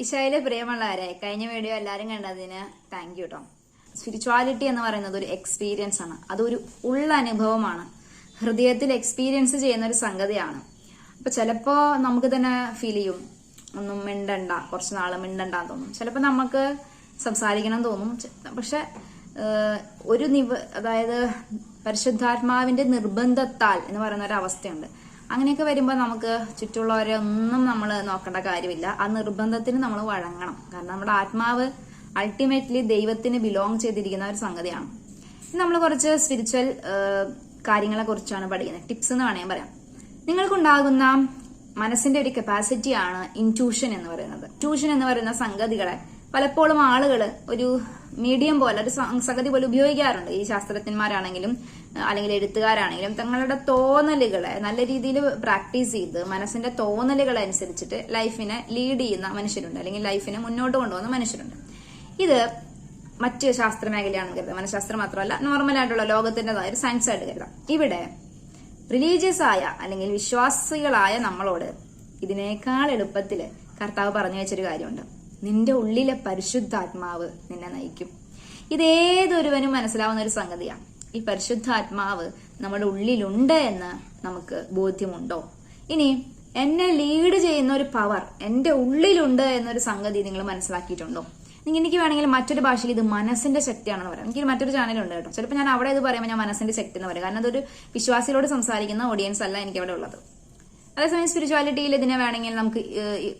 ഇഷയിലെ പ്രിയമുള്ളവരെ കഴിഞ്ഞ വീഡിയോ എല്ലാവരും കണ്ടതിന് താങ്ക് യു കേട്ടോ സ്പിരിച്വാലിറ്റി എന്ന് പറയുന്നത് ഒരു എക്സ്പീരിയൻസ് ആണ്. അതൊരു ഉള്ള അനുഭവമാണ്. ഹൃദയത്തിൽ എക്സ്പീരിയൻസ് ചെയ്യുന്ന ഒരു സംഗതിയാണ്. അപ്പൊ ചിലപ്പോ നമുക്ക് തന്നെ ഫീൽ ചെയ്യും. ഒന്നും മിണ്ടണ്ട കുറച്ച് നാൾ മിണ്ടണ്ട തോന്നും. ചിലപ്പോ നമുക്ക് സംസാരിക്കണം തോന്നും. പക്ഷെ ഒരു നിവ അതായത് പരിശുദ്ധാത്മാവിന്റെ നിർബന്ധത്താൽ എന്ന് പറയുന്ന ഒരു അവസ്ഥയുണ്ട്. അങ്ങനെയൊക്കെ വരുമ്പോൾ നമുക്ക് ചുറ്റുള്ളവരെ ഒന്നും നമ്മൾ നോക്കേണ്ട കാര്യമില്ല. ആ നിർബന്ധത്തിന് നമ്മൾ വഴങ്ങണം. കാരണം നമ്മുടെ ആത്മാവ് അൾട്ടിമേറ്റ്ലി ദൈവത്തിന് ബിലോങ് ചെയ്തിരിക്കുന്ന ഒരു സംഗതിയാണ്. നമ്മൾ കുറച്ച് സ്പിരിച്വൽ കാര്യങ്ങളെ കുറിച്ചാണ് പഠിക്കുന്നത്. ടിപ്സ് എന്ന് വേണമെങ്കിൽ പറയാം. നിങ്ങൾക്കുണ്ടാകുന്ന മനസ്സിന്റെ ഒരു കപ്പാസിറ്റിയാണ് ഇൻട്യൂഷൻ എന്ന് പറയുന്നത്. ട്യൂഷൻ എന്ന് പറയുന്ന സംഗതികളെ പലപ്പോഴും ആളുകൾ ഒരു മീഡിയം പോലെ ഒരു സംഗതി പോലെ ഉപയോഗിക്കാറുണ്ട്. ഈ ശാസ്ത്രജ്ഞന്മാരാണെങ്കിലും അല്ലെങ്കിൽ എഴുത്തുകാരാണെങ്കിലും തങ്ങളുടെ തോന്നലുകളെ നല്ല രീതിയിൽ പ്രാക്ടീസ് ചെയ്ത് മനസ്സിന്റെ തോന്നലുകളെ അനുസരിച്ചിട്ട് ലൈഫിനെ ലീഡ് ചെയ്യുന്ന മനുഷ്യരുണ്ട്. അല്ലെങ്കിൽ ലൈഫിനെ മുന്നോട്ട് കൊണ്ടുപോകുന്ന മനുഷ്യരുണ്ട്. ഇത് മറ്റ് ശാസ്ത്ര മേഖലയാണെന്ന് കരുതാം. മനഃശാസ്ത്രം മാത്രമല്ല നോർമലായിട്ടുള്ള ലോകത്തിന്റെതായ ഒരു സയൻസ് ആയിട്ട് കരുതാം. ഇവിടെ റിലീജിയസ് ആയ അല്ലെങ്കിൽ വിശ്വാസികളായ നമ്മളോട് ഇതിനേക്കാൾ എളുപ്പത്തിൽ കർത്താവ് പറഞ്ഞു വെച്ചൊരു കാര്യമുണ്ട്. നിന്റെ ഉള്ളിലെ പരിശുദ്ധാത്മാവ് നിന്നെ നയിക്കും. ഇതേതൊരുവനും മനസ്സിലാവുന്ന ഒരു സംഗതിയാണ്. ഈ പരിശുദ്ധാത്മാവ് നമ്മുടെ ഉള്ളിലുണ്ട് എന്ന് നമുക്ക് ബോധ്യമുണ്ടോ? ഇനി എന്നെ ലീഡ് ചെയ്യുന്ന ഒരു പവർ എന്റെ ഉള്ളിലുണ്ട് എന്നൊരു സംഗതി നിങ്ങൾ മനസ്സിലാക്കിയിട്ടുണ്ടോ? എനിക്ക് വേണമെങ്കിൽ മറ്റൊരു ഭാഷയിൽ ഇത് മനസ്സിന്റെ ശക്തിയാണെന്ന് പറയാം. എനിക്ക് മറ്റൊരു ചാനലുണ്ട് കേട്ടോ. ചിലപ്പോൾ ഞാൻ അവിടെ ഇത് പറയുമ്പോൾ ഞാൻ മനസ്സിന്റെ ശക്തി എന്ന് പറയും. കാരണം അതൊരു വിശ്വാസികളോട് സംസാരിക്കുന്ന ഓഡിയൻസ് അല്ല എനിക്ക് അവിടെ ഉള്ളത്. അതേസമയം സ്പിരിച്വാലിറ്റിയിൽ ഇതിനെ വേണമെങ്കിൽ നമുക്ക്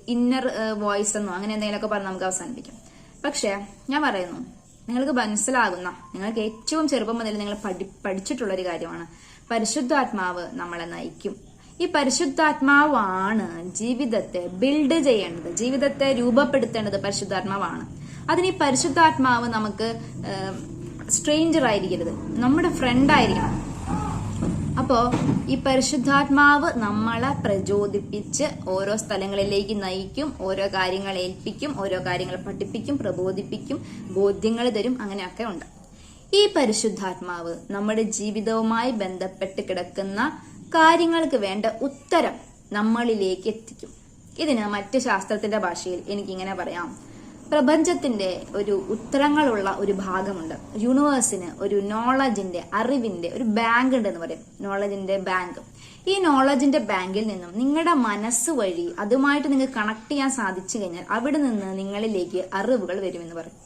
ഇന്നർ വോയിസ് എന്നോ അങ്ങനെ എന്തെങ്കിലുമൊക്കെ പറഞ്ഞ് നമുക്ക് അവസാനിപ്പിക്കാം. പക്ഷേ ഞാൻ പറയുന്നു നിങ്ങൾക്ക് മനസ്സിലാകുന്ന നിങ്ങൾക്ക് ഏറ്റവും ചെറുപ്പം മുതൽ നിങ്ങൾ പഠി പഠിച്ചിട്ടുള്ള ഒരു കാര്യമാണ്. പരിശുദ്ധാത്മാവ് നമ്മളെ നയിക്കും. ഈ പരിശുദ്ധാത്മാവാണ് ജീവിതത്തെ ബിൽഡ് ചെയ്യേണ്ടത് ജീവിതത്തെ രൂപപ്പെടുത്തേണ്ടത് പരിശുദ്ധാത്മാവാണ്. അതിന് ഈ പരിശുദ്ധാത്മാവ് നമുക്ക് സ്ട്രേഞ്ചർ ആയിരിക്കരുത്. നമ്മുടെ ഫ്രണ്ട് ആയിരിക്കണം. അപ്പോ ഈ പരിശുദ്ധാത്മാവ് നമ്മളെ പ്രചോദിപ്പിച്ച് ഓരോ സ്ഥലങ്ങളിലേക്ക് നയിക്കും ഓരോ കാര്യങ്ങൾ ഏൽപ്പിക്കും ഓരോ കാര്യങ്ങൾ പഠിപ്പിക്കും പ്രബോധിപ്പിക്കും ബോധ്യങ്ങൾ തരും അങ്ങനെയൊക്കെ ഉണ്ട്. ഈ പരിശുദ്ധാത്മാവ് നമ്മുടെ ജീവിതവുമായി ബന്ധപ്പെട്ട് കിടക്കുന്ന കാര്യങ്ങൾക്ക് വേണ്ട ഉത്തരം നമ്മളിലേക്ക് എത്തിക്കും. ഇതിന് മറ്റ് ശാസ്ത്രത്തിന്റെ ഭാഷയിൽ എനിക്കിങ്ങനെ പറയാം. പ്രപഞ്ചത്തിന്റെ ഒരു ഉത്തരങ്ങളുള്ള ഒരു ഭാഗമുണ്ട്. യൂണിവേഴ്സിന് ഒരു നോളജിന്റെ അറിവിന്റെ ഒരു ബാങ്ക് ഉണ്ടെന്ന് പറയും. നോളജിന്റെ ബാങ്ക് ഈ നോളജിന്റെ ബാങ്കിൽ നിന്നും നിങ്ങളുടെ മനസ്സ് വഴി അതുമായിട്ട് നിങ്ങൾക്ക് കണക്ട് ചെയ്യാൻ സാധിച്ചു കഴിഞ്ഞാൽ അവിടെ നിന്ന് നിങ്ങളിലേക്ക് അറിവുകൾ വരുമെന്ന് പറയും.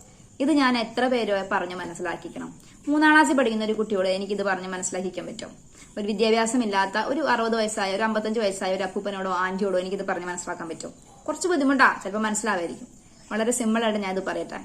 ഇത് ഞാൻ എത്ര പേരോ പറഞ്ഞു മനസ്സിലാക്കിക്കണം. മൂന്നാം ക്ലാസ്സിൽ പഠിക്കുന്ന ഒരു കുട്ടിയോട് എനിക്കിത് പറഞ്ഞ് മനസ്സിലാക്കിക്കാൻ പറ്റും. ഒരു വിദ്യാഭ്യാസമില്ലാത്ത ഒരു അറുപത് വയസ്സായ ഒരു അമ്പത്തഞ്ച് വയസ്സായ ഒരു അപ്പൂപ്പനോടോ ആന്റിയോടോ എനിക്കിത് പറഞ്ഞ് മനസ്സിലാക്കാൻ പറ്റും. കുറച്ച് ബുദ്ധിമുട്ടാ ചിലപ്പോൾ മനസ്സിലാവായിരിക്കും വളരെ സിമ്പിളായിട്ട് ഞാനിത് പറയട്ടെ.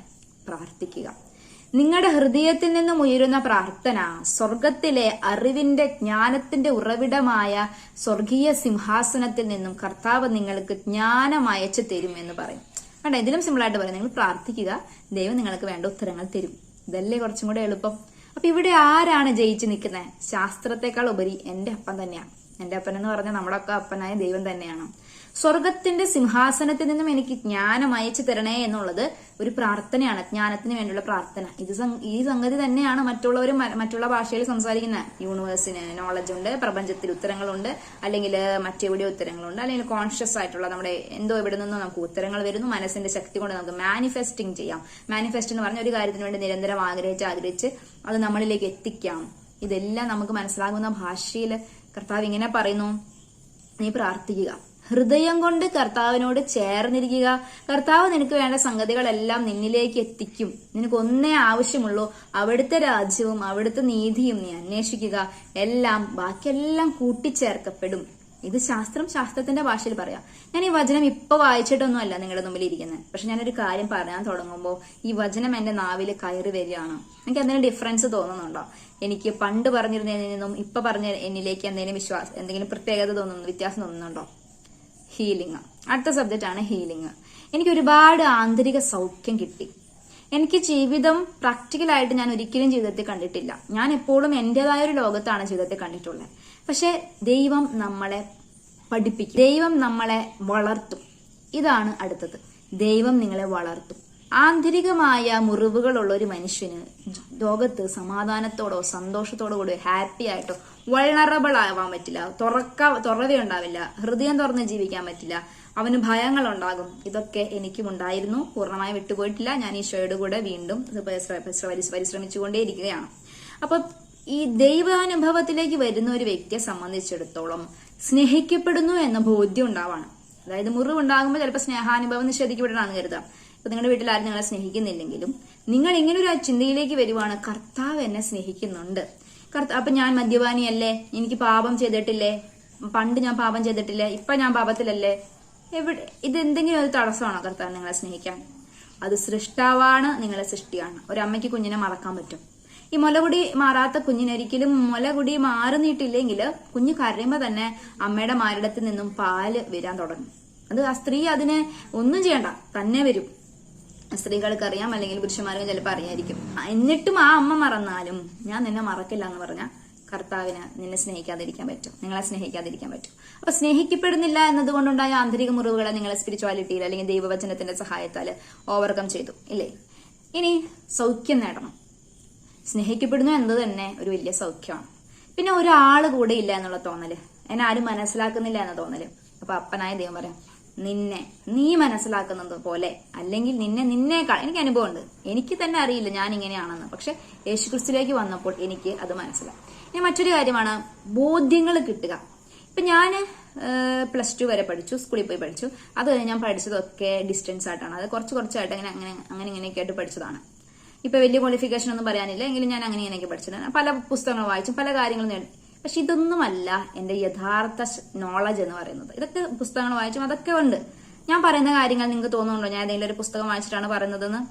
പ്രാർത്ഥിക്കുക. നിങ്ങളുടെ ഹൃദയത്തിൽ നിന്നും ഉയരുന്ന പ്രാർത്ഥന സ്വർഗത്തിലെ അറിവിന്റെ ജ്ഞാനത്തിന്റെ ഉറവിടമായ സ്വർഗീയ സിംഹാസനത്തിൽ നിന്നും കർത്താവ് നിങ്ങൾക്ക് ജ്ഞാനം അയച്ചു തരും എന്ന് പറയും. കണ്ട? ഇതിലും സിമ്പിൾ ആയിട്ട് പറയും. നിങ്ങൾ പ്രാർത്ഥിക്കുക. ദൈവം നിങ്ങൾക്ക് വേണ്ട ഉത്തരങ്ങൾ തരും. ഇതല്ലേ കുറച്ചും കൂടെ എളുപ്പം. അപ്പൊ ഇവിടെ ആരാണ് ജയിച്ചു നിൽക്കുന്നത്? ശാസ്ത്രത്തെക്കാൾ ഉപരി എന്റെ അപ്പൻ തന്നെയാണ്. എന്റെ അപ്പൻ എന്ന് പറഞ്ഞാൽ നമ്മുടെ ഒക്കെ അപ്പനായ ദൈവം തന്നെയാണ്. സ്വർഗത്തിന്റെ സിംഹാസനത്തിൽ നിന്നും എനിക്ക് ജ്ഞാനം അയച്ചു തരണേ എന്നുള്ളത് ഒരു പ്രാർത്ഥനയാണ് ജ്ഞാനത്തിന് വേണ്ടിയുള്ള പ്രാർത്ഥന. ഇത് ഈ സംഗതി തന്നെയാണ് മറ്റുള്ളവർ മറ്റുള്ള ഭാഷയിൽ സംസാരിക്കുന്ന യൂണിവേഴ്സിന് നോളജ് ഉണ്ട് പ്രപഞ്ചത്തിൽ ഉത്തരങ്ങളുണ്ട് അല്ലെങ്കിൽ മറ്റെവിടെ ഉത്തരങ്ങളുണ്ട് അല്ലെങ്കിൽ കോൺഷ്യസ് ആയിട്ടുള്ള നമ്മുടെ എന്തോ ഇവിടെ നിന്നോ നമുക്ക് ഉത്തരങ്ങൾ വരുന്നു മനസ്സിന്റെ ശക്തി കൊണ്ട് നമുക്ക് മാനിഫെസ്റ്റിംഗ് ചെയ്യാം. മാനിഫെസ്റ്റ് എന്ന് പറഞ്ഞ ഒരു കാര്യത്തിന് വേണ്ടി നിരന്തരം ആഗ്രഹിച്ച് ആഗ്രഹിച്ച് അത് നമ്മളിലേക്ക് എത്തിക്കാം. ഇതെല്ലാം നമുക്ക് മനസ്സിലാകുന്ന ഭാഷയിൽ കർത്താവ് ഇങ്ങനെ പറയുന്നു. നീ പ്രാർത്ഥിക്കുക. ഹൃദയം കൊണ്ട് കർത്താവിനോട് ചേർന്നിരിക്കുക. കർത്താവ് നിനക്ക് വേണ്ട സംഗതികളെല്ലാം നിന്നിലേക്ക് എത്തിക്കും. നിനക്ക് ഒന്നേ ആവശ്യമുള്ളൂ. അവിടുത്തെ രാജ്യവും അവിടുത്തെ നീതിയും നീ അന്വേഷിക്കുക. എല്ലാം ബാക്കിയെല്ലാം കൂട്ടിച്ചേർക്കപ്പെടും. ഇത് ശാസ്ത്രം ശാസ്ത്രത്തിന്റെ ഭാഷയിൽ പറയാം. ഞാൻ ഈ വചനം ഇപ്പൊ വായിച്ചിട്ടൊന്നുമല്ല നിങ്ങളുടെ മുമ്പിൽ ഇരിക്കുന്നത്. പക്ഷെ ഞാനൊരു കാര്യം പറയാൻ തുടങ്ങുമ്പോൾ ഈ വചനം എന്റെ നാവിൽ കയറി വരികയാണ്. എനിക്ക് അതിന് ഡിഫറൻസ് തോന്നുന്നുണ്ടോ? എനിക്ക് പണ്ട് പറഞ്ഞിരുന്നതിൽ നിന്നും ഇപ്പൊ പറഞ്ഞ എന്നിലേക്ക് എന്തെങ്കിലും വിശ്വാസം എന്തെങ്കിലും പ്രത്യേകത തോന്നുന്നു വ്യത്യാസം തോന്നുന്നുണ്ടോ? ഹീലിംഗ് അടുത്ത സബ്ജക്റ്റ് ആണ് ഹീലിംഗ് എനിക്ക് ഒരുപാട് ആന്തരിക സൗഖ്യം കിട്ടി. എനിക്ക് ജീവിതം പ്രാക്ടിക്കലായിട്ട് ഞാൻ ഒരിക്കലും ജീവിതത്തിൽ കണ്ടിട്ടില്ല. ഞാൻ എപ്പോഴും എന്റേതായ ഒരു ലോകത്താണ് ജീവിതത്തിൽ കണ്ടിട്ടുള്ളത്. പക്ഷെ ദൈവം നമ്മളെ പഠിപ്പിക്കും. ദൈവം നമ്മളെ വളർത്തും. ഇതാണ് അടുത്തത്. ദൈവം നിങ്ങളെ വളർത്തും. ആന്തരികമായ മുറിവുകളുള്ള ഒരു മനുഷ്യന് ലോകത്ത് സമാധാനത്തോടോ സന്തോഷത്തോടോ കൂടി ഹാപ്പി ആയിട്ടോ വൾണറബിൾ ആവാൻ പറ്റില്ല. തുറക്ക തുറവ ഉണ്ടാവില്ല. ഹൃദയം തുറന്ന് ജീവിക്കാൻ പറ്റില്ല. അവന് ഭയങ്ങൾ ഉണ്ടാകും ഇതൊക്കെ എനിക്കും ഉണ്ടായിരുന്നു. പൂർണമായി വിട്ടുപോയിട്ടില്ല. ഞാൻ ഈശോയുടെ കൂടെ വീണ്ടും പരിശ്രമിച്ചുകൊണ്ടേയിരിക്കുകയാണ്. അപ്പൊ ഈ ദൈവാനുഭവത്തിലേക്ക് വരുന്ന ഒരു വ്യക്തിയെ സംബന്ധിച്ചിടത്തോളം സ്നേഹിക്കപ്പെടുന്നു എന്ന ബോധ്യം ഉണ്ടാവാണ്. അതായത് മുറിവ് ഉണ്ടാകുമ്പോൾ ചിലപ്പോൾ സ്നേഹാനുഭവം നിഷേധിക്കപ്പെടണമെന്ന് കരുതാം. ഇപ്പൊ നിങ്ങളുടെ വീട്ടിൽ ആരും നിങ്ങളെ സ്നേഹിക്കുന്നില്ലെങ്കിലും നിങ്ങൾ ഇങ്ങനെ ഒരു ചിന്തയിലേക്ക് വരുവാണ് കർത്താവ് എന്നെ സ്നേഹിക്കുന്നുണ്ട്. കർത്താവ് അപ്പൊ ഞാൻ മദ്യപാനിയല്ലേ? എനിക്ക് പാപം ചെയ്തിട്ടില്ലേ? പണ്ട് ഞാൻ പാപം ചെയ്തിട്ടില്ലേ? ഇപ്പൊ ഞാൻ പാപത്തിലല്ലേ? എവിടെ ഇത് എന്തെങ്കിലും ഒരു തടസ്സമാണോ കർത്താവ് നിങ്ങളെ സ്നേഹിക്കാൻ? അത് സൃഷ്ടാവാണ് നിങ്ങളെ സൃഷ്ടിയാണ്. ഒരമ്മയ്ക്ക് കുഞ്ഞിനെ മറക്കാൻ പറ്റും. ഈ മുലകുടി മാറാത്ത കുഞ്ഞിനൊരിക്കലും മുലകുടി മാറുന്നിട്ടില്ലെങ്കിൽ കുഞ്ഞ് കരയുമ്പോൾ തന്നെ അമ്മയുടെ മാരിടത്തിൽ നിന്നും പാൽ വരാൻ തുടങ്ങും. അത് ആ സ്ത്രീ അതിനെ ഒന്നും ചെയ്യണ്ട തന്നെ വരും. സ്ത്രീകൾക്ക് അറിയാം അല്ലെങ്കിൽ പുരുഷന്മാർക്ക് ചിലപ്പോൾ അറിയായിരിക്കും. എന്നിട്ടും ആ അമ്മ മറന്നാലും ഞാൻ നിന്നെ മറക്കില്ല എന്ന് പറഞ്ഞ കർത്താവിന് നിന്നെ സ്നേഹിക്കാതിരിക്കാൻ പറ്റും. നിങ്ങളെ സ്നേഹിക്കാതിരിക്കാൻ പറ്റും. അപ്പൊ സ്നേഹിക്കപ്പെടുന്നില്ല എന്നതുകൊണ്ടുണ്ടായ ആന്തരിക മുറിവുകളെ നിങ്ങളെ സ്പിരിച്വാലിറ്റിയിൽ അല്ലെങ്കിൽ ദൈവവചനത്തിന്റെ സഹായത്താൽ ഓവർകം ചെയ്തു. ഇല്ലേ? ഇനി സൗഖ്യം നേടണം. സ്നേഹിക്കപ്പെടുന്നു എന്നത് തന്നെ ഒരു വലിയ സൗഖ്യമാണ്. പിന്നെ ഒരാൾ കൂടെ ഇല്ല എന്നുള്ള തോന്നൽ. എന്നെ ആരും മനസ്സിലാക്കുന്നില്ല എന്ന തോന്നൽ. അപ്പൊ അപ്പനായ ദൈവം പറയാം നിന്നെ നീ മനസ്സിലാക്കുന്നത് പോലെ അല്ലെങ്കിൽ നിന്നെ നിന്നേക്കാൾ എനിക്ക് അനുഭവമുണ്ട്. എനിക്ക് തന്നെ അറിയില്ല ഞാൻ ഇങ്ങനെയാണെന്ന്. പക്ഷെ യേശുക്രിസ്തുലേക്ക് വന്നപ്പോൾ എനിക്ക് അത് മനസ്സിലായി. ഇനി മറ്റൊരു കാര്യമാണ് ബോധ്യങ്ങൾ കിട്ടുക. ഇപ്പൊ ഞാൻ പ്ലസ് ടു വരെ പഠിച്ചു സ്കൂളിൽ പോയി പഠിച്ചു. അത് ഞാൻ പഠിച്ചതൊക്കെ ഡിസ്റ്റൻസ് ആയിട്ടാണ്. അത് കുറച്ച് കുറച്ചായിട്ട് അങ്ങനെ അങ്ങനെ അങ്ങനെ ഇങ്ങനെയൊക്കെ ആയിട്ട് പഠിച്ചതാണ്. ഇപ്പൊ വലിയ ക്വാളിഫിക്കേഷൻ ഒന്നും പറയാനില്ല. എങ്കിലും ഞാൻ അങ്ങനെ ഇങ്ങനെയൊക്കെ പഠിച്ചതാണ് പല പുസ്തകങ്ങൾ വായിച്ചു പല കാര്യങ്ങളും പക്ഷെ ഇതൊന്നുമല്ല എന്റെ യഥാർത്ഥ നോളജ് എന്ന് പറയുന്നത്. ഇതൊക്കെ പുസ്തകങ്ങൾ വായിച്ചും അതൊക്കെ ഉണ്ട്. ഞാൻ പറയുന്ന കാര്യങ്ങൾ നിങ്ങൾക്ക് തോന്നുന്നുണ്ടോ? ഞാൻ ഏതെങ്കിലും ഒരു പുസ്തകം വായിച്ചിട്ടാണ് പറയുന്നതെന്ന്?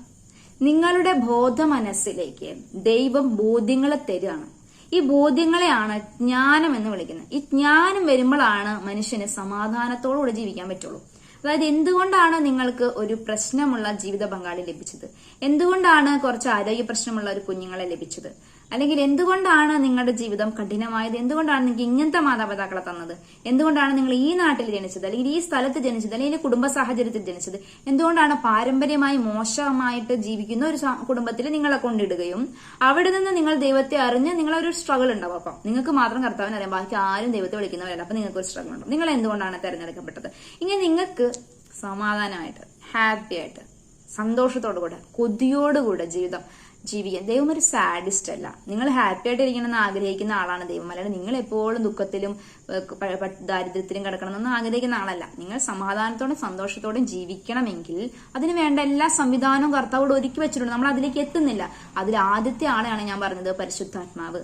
നിങ്ങളുടെ ബോധ മനസ്സിലേക്ക് ദൈവം ബോധ്യങ്ങളെ തരികയാണ് ഈ ബോധ്യങ്ങളെയാണ് ജ്ഞാനം എന്ന് വിളിക്കുന്നത്. ഈ ജ്ഞാനം വരുമ്പോഴാണ് മനുഷ്യന് സമാധാനത്തോടുകൂടെ ജീവിക്കാൻ പറ്റുള്ളൂ. അതായത് എന്തുകൊണ്ടാണ് നിങ്ങൾക്ക് ഒരു പ്രശ്നമുള്ള ജീവിത പങ്കാളി ലഭിച്ചത്? എന്തുകൊണ്ടാണ് കുറച്ച് ആരോഗ്യ പ്രശ്നമുള്ള ഒരു കുഞ്ഞുങ്ങളെ ലഭിച്ചത്? അല്ലെങ്കിൽ എന്തുകൊണ്ടാണ് നിങ്ങളുടെ ജീവിതം കഠിനമായത്? എന്തുകൊണ്ടാണ് നിങ്ങൾക്ക് ഇങ്ങനത്തെ മാതാപിതാക്കളെ തന്നത്? എന്തുകൊണ്ടാണ് നിങ്ങൾ ഈ നാട്ടിൽ ജനിച്ചത്? അല്ലെങ്കിൽ ഈ സ്ഥലത്ത് ജനിച്ചത്? അല്ലെങ്കിൽ കുടുംബ സാഹചര്യത്തിൽ ജനിച്ചത്? എന്തുകൊണ്ടാണ് പാരമ്പര്യമായി മോശമായിട്ട് ജീവിക്കുന്ന ഒരു കുടുംബത്തിൽ നിങ്ങളെ കൊണ്ടിടുകയും അവിടെ നിന്ന് നിങ്ങൾ ദൈവത്തെ അറിഞ്ഞ് നിങ്ങളൊരു സ്ട്രഗിൾ ഉണ്ടാവും. അപ്പം നിങ്ങൾക്ക് മാത്രം കർത്താവിന് അറിയാം. ബാക്കി ആരും ദൈവത്തെ വിളിക്കുന്നവരല്ല. അപ്പൊ നിങ്ങൾക്ക് ഒരു സ്ട്രഗിൾ ഉണ്ടാവും. നിങ്ങൾ എന്തുകൊണ്ടാണ് തിരഞ്ഞെടുക്കപ്പെട്ടത്? ഇങ്ങനെ നിങ്ങൾക്ക് സമാധാനമായിട്ട് ഹാപ്പി ആയിട്ട് സന്തോഷത്തോടു കൂടെ കൊതിയോടുകൂടെ ജീവിതം ജീവിക്കാൻ. ദൈവം ഒരു സാഡിസ്റ്റ് അല്ല. നിങ്ങൾ ഹാപ്പി ആയിട്ട് ഇരിക്കണമെന്ന് ആഗ്രഹിക്കുന്ന ആളാണ് ദൈവം. അല്ലാണ്ട് നിങ്ങൾ എപ്പോഴും ദുഃഖത്തിലും ദാരിദ്ര്യത്തിലും കിടക്കണം പ- ദാരിദ്ര്യത്തിലും കിടക്കണമെന്ന് ആഗ്രഹിക്കുന്ന ആളല്ല. നിങ്ങൾ സമാധാനത്തോടും സന്തോഷത്തോടും ജീവിക്കണമെങ്കിൽ അതിന് വേണ്ട എല്ലാ സംവിധാനവും കർത്താവോട് ഒരുക്കി വെച്ചിട്ടുണ്ട്. നമ്മൾ അതിലേക്ക് എത്തുന്നില്ല. അതിൽ ആദ്യത്തെ ആളെയാണ് ഞാൻ പറഞ്ഞത് പരിശുദ്ധാത്മാവ്.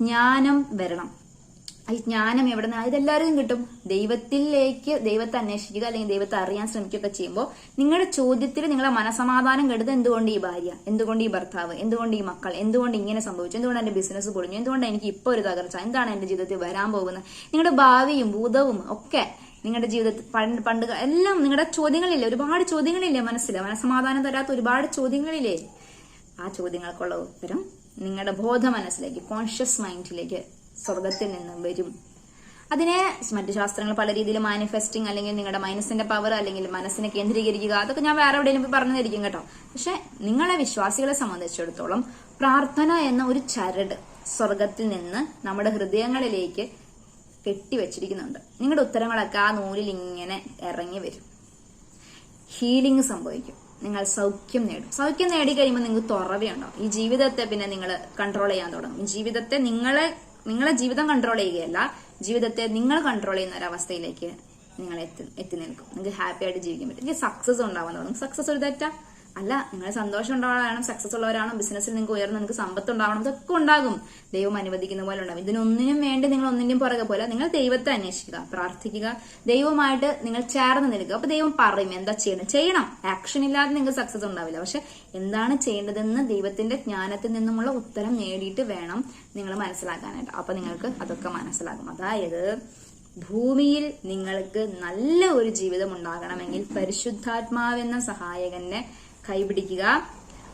ജ്ഞാനം വരണം. ഈ ജ്ഞാനം എവിടെ നിന്ന് ഇതെല്ലാവരും കിട്ടും. ദൈവത്തിലേക്ക് ദൈവത്തെ അന്വേഷിക്കുക അല്ലെങ്കിൽ ദൈവത്തെ അറിയാൻ ശ്രമിക്കുകയൊക്കെ ചെയ്യുമ്പോൾ നിങ്ങളുടെ ചോദ്യത്തിൽ നിങ്ങളെ മനസമാധാനം കെടുത് എന്തുകൊണ്ട് ഈ ഭാര്യ? എന്തുകൊണ്ട് ഈ ഭർത്താവ്? എന്തുകൊണ്ട് ഈ മക്കൾ? എന്തുകൊണ്ട് ഇങ്ങനെ സംഭവിച്ചു? എന്തുകൊണ്ട് എന്റെ ബിസിനസ് പൊളിഞ്ഞു? എന്തുകൊണ്ട് എനിക്ക് ഇപ്പോൾ ഒരു തകർച്ച? എന്താണ് എന്റെ ജീവിതത്തിൽ വരാൻ പോകുന്നത്? നിങ്ങളുടെ ഭാവിയും ഭൂതവും ഒക്കെ നിങ്ങളുടെ ജീവിതത്തിൽ പണ്ട് പണ്ട് എല്ലാം നിങ്ങളുടെ ചോദ്യങ്ങളില്ലേ? ഒരുപാട് ചോദ്യങ്ങളില്ലേ മനസ്സിൽ. മനസമാധാനം തരാത്ത ഒരുപാട് ചോദ്യങ്ങളില്ലേ? ആ ചോദ്യങ്ങൾക്കുള്ള ഉത്തരം നിങ്ങളുടെ ബോധ മനസ്സിലേക്ക് കോൺഷ്യസ് മൈൻഡിലേക്ക് സ്വർഗത്തിൽ നിന്ന് വരും. അതിനെ മറ്റു ശാസ്ത്രങ്ങൾ പല രീതിയിൽ മാനിഫെസ്റ്റിംഗ് അല്ലെങ്കിൽ നിങ്ങളുടെ മനസ്സിന്റെ പവർ അല്ലെങ്കിൽ മനസ്സിനെ കേന്ദ്രീകരിക്കുക അതൊക്കെ ഞാൻ വേറെ എവിടെയെങ്കിലും പോയി പറഞ്ഞു തരിക്കും കേട്ടോ. പക്ഷെ നിങ്ങളെ വിശ്വാസികളെ സംബന്ധിച്ചിടത്തോളം പ്രാർത്ഥന എന്ന ഒരു ചരട് സ്വർഗത്തിൽ നിന്ന് നമ്മുടെ ഹൃദയങ്ങളിലേക്ക് കെട്ടിവെച്ചിരിക്കുന്നുണ്ട്. നിങ്ങളുടെ ഉത്തരങ്ങളൊക്കെ ആ നൂലിൽ ഇങ്ങനെ ഇറങ്ങി വരും. ഹീലിംഗ് സംഭവിക്കും. നിങ്ങൾ സൗഖ്യം നേടും. സൗഖ്യം നേടി കഴിയുമ്പോൾ നിങ്ങൾക്ക് തുറവയുണ്ടാവും ഈ ജീവിതത്തെ പിന്നെ നിങ്ങൾ കൺട്രോൾ ചെയ്യാൻ തുടങ്ങും. ജീവിതത്തെ നിങ്ങളെ നിങ്ങളെ ജീവിതം കൺട്രോൾ ചെയ്യുകയല്ല ജീവിതത്തെ നിങ്ങൾ കൺട്രോൾ ചെയ്യുന്ന അവസ്ഥയിലേക്ക് നിങ്ങൾ എത്തി എത്തി നിൽക്കും. നിങ്ങൾക്ക് ഹാപ്പി ആയിട്ട് ജീവിക്കാൻ പറ്റും. സക്സസ് തുടങ്ങും സക്സസ് ഒരു തെറ്റാ. അല്ല നിങ്ങൾ സന്തോഷം ഉണ്ടാവണം സക്സസ് ഉള്ളവരാണോ ബിസിനസ്സിൽ നിങ്ങൾക്ക് ഉയർന്ന് നിങ്ങൾക്ക് സമ്പത്ത് ഉണ്ടാവണം ഇതൊക്കെ ഉണ്ടാകും. ദൈവം അനുവദിക്കുന്ന പോലെ ഉണ്ടാവും ഇതിനൊന്നിനും വേണ്ടി നിങ്ങൾ ഒന്നിനും പുറകെ പോലെ നിങ്ങൾ ദൈവത്തെ അന്വേഷിക്കുക പ്രാർത്ഥിക്കുക ദൈവമായിട്ട് നിങ്ങൾ ചേർന്ന് നിൽക്കുക. അപ്പൊ ദൈവം പറയും എന്താ ചെയ്യണം? ചെയ്യണം. ആക്ഷൻ ഇല്ലാതെ നിങ്ങൾക്ക് സക്സസ് ഉണ്ടാവില്ല. പക്ഷെ എന്താണ് ചെയ്യേണ്ടതെന്ന് ദൈവത്തിന്റെ ജ്ഞാനത്തിൽ നിന്നുമുള്ള ഉത്തരം നേടിയിട്ട് വേണം നിങ്ങൾ മനസ്സിലാക്കാനായിട്ട്. അപ്പൊ നിങ്ങൾക്ക് അതൊക്കെ മനസ്സിലാകും. അതായത് ഭൂമിയിൽ നിങ്ങൾക്ക് നല്ല ഒരു ജീവിതം ഉണ്ടാകണമെങ്കിൽ പരിശുദ്ധാത്മാവെന്ന സഹായകനെ കൈപിടിക്കുക.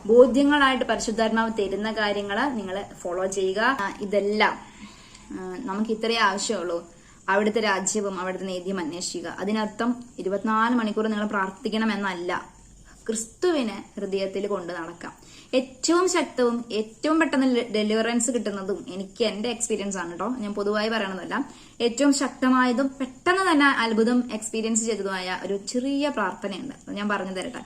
ബോധ്യങ്ങളായിട്ട് പരിശുദ്ധാത്മാവ് തരുന്ന കാര്യങ്ങൾ നിങ്ങൾ ഫോളോ ചെയ്യുക. ഇതെല്ലാം നമുക്ക് ഇത്രയേ ആവശ്യമുള്ളൂ. അവിടുത്തെ രാജ്യവും അവിടുത്തെ നീതിയും അന്വേഷിക്കുക. അതിനർത്ഥം ഇരുപത്തിനാല് മണിക്കൂർ നിങ്ങൾ പ്രാർത്ഥിക്കണം എന്നല്ല ക്രിസ്തുവിനെ ഹൃദയത്തിൽ കൊണ്ട് നടക്കാം. ഏറ്റവും ശക്തവും ഏറ്റവും പെട്ടെന്ന് ഡെലിവറൻസ് കിട്ടുന്നതും എനിക്ക് എന്റെ എക്സ്പീരിയൻസ് ആണ് കേട്ടോ ഞാൻ പൊതുവായി പറയണതല്ല. ഏറ്റവും ശക്തമായതും പെട്ടെന്ന് തന്നെ അത്ഭുതം എക്സ്പീരിയൻസ് ചെയ്തതുമായ ഒരു ചെറിയ പ്രാർത്ഥനയുണ്ട്. ഞാൻ പറഞ്ഞു തരട്ടെ.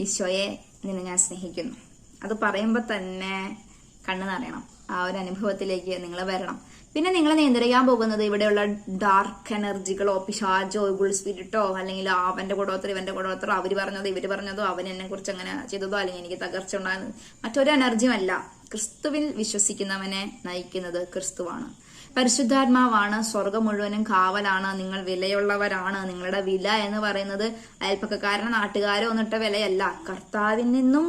ഈശോയെ നിന്നെ ഞാൻ സ്നേഹിക്കുന്നു. അത് പറയുമ്പോൾ തന്നെ കണ്ണു നിറയണം. ആ ഒരു അനുഭവത്തിലേക്ക് നിങ്ങൾ വരണം. പിന്നെ നിങ്ങൾ നിയന്ത്രിക്കാൻ പോകുന്നത് ഇവിടെയുള്ള ഡാർക്ക് എനർജികളോ പിശാചോ ഗുൾ സ്പിരിറ്റോ അല്ലെങ്കിൽ അവന്റെ കൂടോത്ര ഇവന്റെ കൂടോത്ര അവർ പറഞ്ഞതോ ഇവർ പറഞ്ഞതോ അവൻ എന്നെ കുറിച്ച് അങ്ങനെ ചെയ്തതോ അല്ലെങ്കിൽ എനിക്ക് തകർച്ച ഉണ്ടാകുന്നത് മറ്റൊരു എനർജിയും അല്ല. ക്രിസ്തുവിൽ വിശ്വസിക്കുന്നവനെ നയിക്കുന്നത് ക്രിസ്തുവാണ്. പരിശുദ്ധാത്മാവാണ് സ്വർഗം മുഴുവനും കാവലാണ് നിങ്ങൾ വിലയുള്ളവരാണ് നിങ്ങളുടെ വില എന്ന് പറയുന്നത് അയൽപ്പക്കാരനെ നാട്ടുകാരോ ഒന്നിട്ട വിലയല്ല. കർത്താവിൽ നിന്നും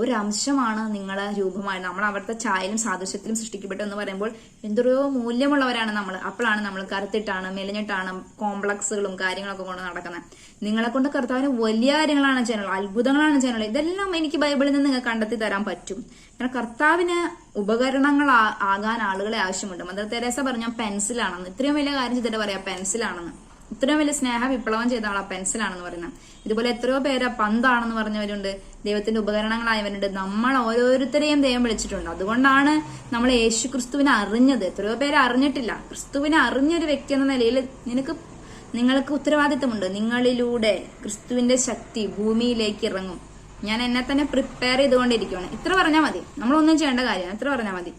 ഒരംശമാണ് നിങ്ങളെ രൂപമായി നമ്മൾ അവിടുത്തെ ചായയിലും സാദൃശ്യത്തിലും സൃഷ്ടിക്കപ്പെട്ടു എന്ന് പറയുമ്പോൾ എന്തൊരു മൂല്യമുള്ളവരാണ് നമ്മൾ. അപ്പോഴാണ് നമ്മൾ കറുത്തിട്ടാണ് മെലിഞ്ഞിട്ടാണ് കോംപ്ലക്സുകളും കാര്യങ്ങളൊക്കെ കൊണ്ട് നടക്കുന്നത്. നിങ്ങളെ കൊണ്ട് കർത്താവിന് വലിയ കാര്യങ്ങളാണ് ചെയ്യാനുള്ളത് അത്ഭുതങ്ങളാണ് ചെയ്യാനുള്ളത് ഇതെല്ലാം എനിക്ക് ബൈബിളിൽ നിന്ന് നിങ്ങൾക്ക് കണ്ടെത്തി തരാൻ പറ്റും. കാരണം കർത്താവിന് ഉപകരണങ്ങൾ ആകാൻ ആളുകളെ ആവശ്യമുണ്ട്. മദർ തെരേസ പറഞ്ഞ പെൻസിലാണെന്ന് ഇത്രയും വലിയ കാര്യം ചെയ്തിട്ട് പറയാം പെൻസിലാണെന്ന് ഇത്രയും വലിയ സ്നേഹ വിപ്ലവം ചെയ്ത ആളാ പെൻസിലാണെന്ന് പറയുന്നത്. ഇതുപോലെ എത്രയോ പേര് പന്താണെന്ന് പറഞ്ഞവരുണ്ട്. ദൈവത്തിന്റെ ഉപകരണങ്ങളായവരുണ്ട്. നമ്മൾ ഓരോരുത്തരെയും ദൈവം വിളിച്ചിട്ടുണ്ട്. അതുകൊണ്ടാണ് നമ്മൾ യേശു ക്രിസ്തുവിനെ അറിഞ്ഞത്. എത്രയോ പേര് അറിഞ്ഞിട്ടില്ല. ക്രിസ്തുവിനെ അറിഞ്ഞൊരു വ്യക്തി എന്ന നിലയിൽ നിനക്ക് നിങ്ങൾക്ക് ഉത്തരവാദിത്തമുണ്ട്. നിങ്ങളിലൂടെ ക്രിസ്തുവിന്റെ ശക്തി ഭൂമിയിലേക്ക് ഇറങ്ങും. ഞാൻ എന്നെ തന്നെ പ്രിപ്പയർ ചെയ്തുകൊണ്ടിരിക്കുകയാണ് ഇത്ര പറഞ്ഞാൽ മതി. നമ്മളൊന്നും ചെയ്യേണ്ട കാര്യമാണ് ഇത്ര പറഞ്ഞാൽ മതി.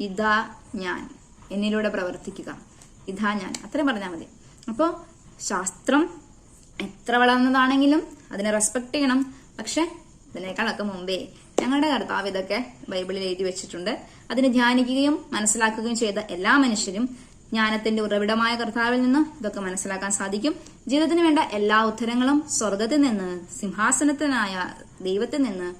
ഇതാ ഞാൻ. എന്നിലൂടെ പ്രവർത്തിക്കുക. ഇതാ ഞാൻ. അത്രയും പറഞ്ഞാൽ മതി. അപ്പോൾ ശാസ്ത്രം എത്ര വളർന്നതാണെങ്കിലും അതിനെ റെസ്പെക്ട് ചെയ്യണം. പക്ഷെ ഇതിനേക്കാളൊക്കെ മുമ്പേ ഞങ്ങളുടെ കർത്താവ് ഇതൊക്കെ ബൈബിളിൽ എഴുതി വെച്ചിട്ടുണ്ട്. അതിനെ ധ്യാനിക്കുകയും മനസ്സിലാക്കുകയും ചെയ്ത എല്ലാ മനുഷ്യരും ജ്ഞാനത്തിന്റെ ഉറവിടമായ കർത്താവിൽ നിന്ന് ഇതൊക്കെ മനസ്സിലാക്കാൻ സാധിക്കും. ജീവിതത്തിന് വേണ്ട എല്ലാ ഉത്തരങ്ങളും സ്വർഗത്തിൽ നിന്ന് സിംഹാസനത്തിനായ ദൈവത്തിൽ നിന്ന്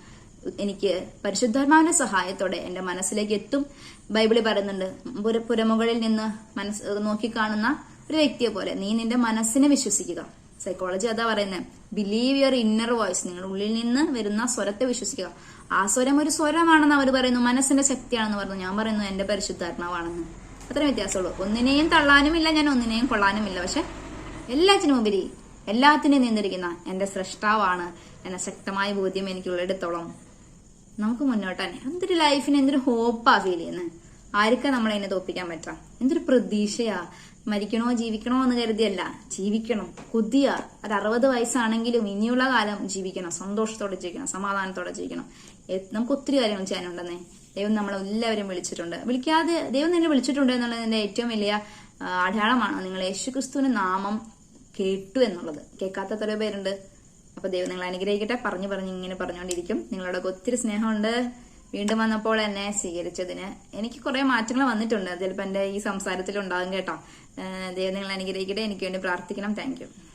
എനിക്ക് പരിശുദ്ധാത്മാവിന്റെ സഹായത്തോടെ എന്റെ മനസ്സിലേക്ക് എത്തും. ബൈബിളിൽ പറയുന്നുണ്ട് പുര- പുരമുകളിൽ നിന്ന് മനസ്സ് നോക്കിക്കാണുന്ന ഒരു വ്യക്തിയെ പോലെ നീ നിന്റെ മനസ്സിനെ വിശ്വസിക്കുക. സൈക്കോളജി അതാ പറയുന്നത് ബിലീവ് യുവർ ഇന്നർ വോയിസ് നിങ്ങളുടെ ഉള്ളിൽ നിന്ന് വരുന്ന സ്വരത്തെ വിശ്വസിക്കുക. ആ സ്വരം ഒരു സ്വരമാണെന്ന് അവർ പറയുന്നു മനസ്സിന്റെ ശക്തിയാണെന്ന് പറഞ്ഞു. ഞാൻ പറയുന്നു എന്റെ പരിശുദ്ധാത്മാവാണെന്ന്. അത്രയും വ്യത്യാസമുള്ളൂ. ഒന്നിനെയും തള്ളാനുമില്ല ഞാൻ ഒന്നിനെയും കൊള്ളാനുമില്ല. പക്ഷെ എല്ലാത്തിനും ഉപരി എല്ലാത്തിനും നിയന്ത്രിക്കുന്ന എന്റെ സൃഷ്ടാവാണ് എന്ന ശക്തമായ ബോധ്യം എനിക്കുള്ളിടത്തോളം. നമുക്ക് മുന്നോട്ട് തന്നെ. എന്തൊരു ലൈഫിന് എന്തൊരു ഹോപ്പാ ഫീൽ ചെയ്യുന്നത് ആർക്കാ നമ്മളെ എന്നെ തോപ്പിക്കാൻ പറ്റാം? എന്തൊരു പ്രതീക്ഷയാ? മരിക്കണോ ജീവിക്കണോ എന്ന് കരുതിയല്ല. ജീവിക്കണം. കൊതിയ. ഒരു അറുപത് വയസ്സാണെങ്കിലും ഇനിയുള്ള കാലം ജീവിക്കണം. സന്തോഷത്തോടെ ജീവിക്കണം. സമാധാനത്തോടെ ജീവിക്കണം. നമുക്ക് ഒത്തിരി കാര്യങ്ങൾ ചെയ്യാനുണ്ടെന്നേ. ദൈവം നമ്മളെ എല്ലാവരും വിളിച്ചിട്ടുണ്ട്. വിളിക്കാതെ ദൈവം നിന്നെ വിളിച്ചിട്ടുണ്ട് എന്നുള്ളത് എന്റെ ഏറ്റവും വലിയ അടയാളമാണ്. നിങ്ങൾ യേശുക്രിസ്തുവിന്റെ നാമം കേട്ടു എന്നുള്ളത്. കേൾക്കാത്ത എത്രയോ പേരുണ്ട്. അപ്പൊ ദൈവം നിങ്ങൾ അനുഗ്രഹിക്കട്ടെ. പറഞ്ഞു പറഞ്ഞ് ഇങ്ങനെ പറഞ്ഞുകൊണ്ടിരിക്കും. നിങ്ങളോടൊക്കെ ഒത്തിരി സ്നേഹമുണ്ട്. വീണ്ടും വന്നപ്പോൾ എന്നെ സ്വീകരിച്ചതിന് എനിക്ക് കുറെ മാറ്റങ്ങൾ വന്നിട്ടുണ്ട്. ചിലപ്പോൾ എന്റെ ഈ സംസാരത്തിൽ ഉണ്ടാകും കേട്ടോ ദൈവം നിങ്ങൾ അനുഗ്രഹിക്കട്ടെ. എനിക്ക് വേണ്ടി പ്രാർത്ഥിക്കണം. താങ്ക്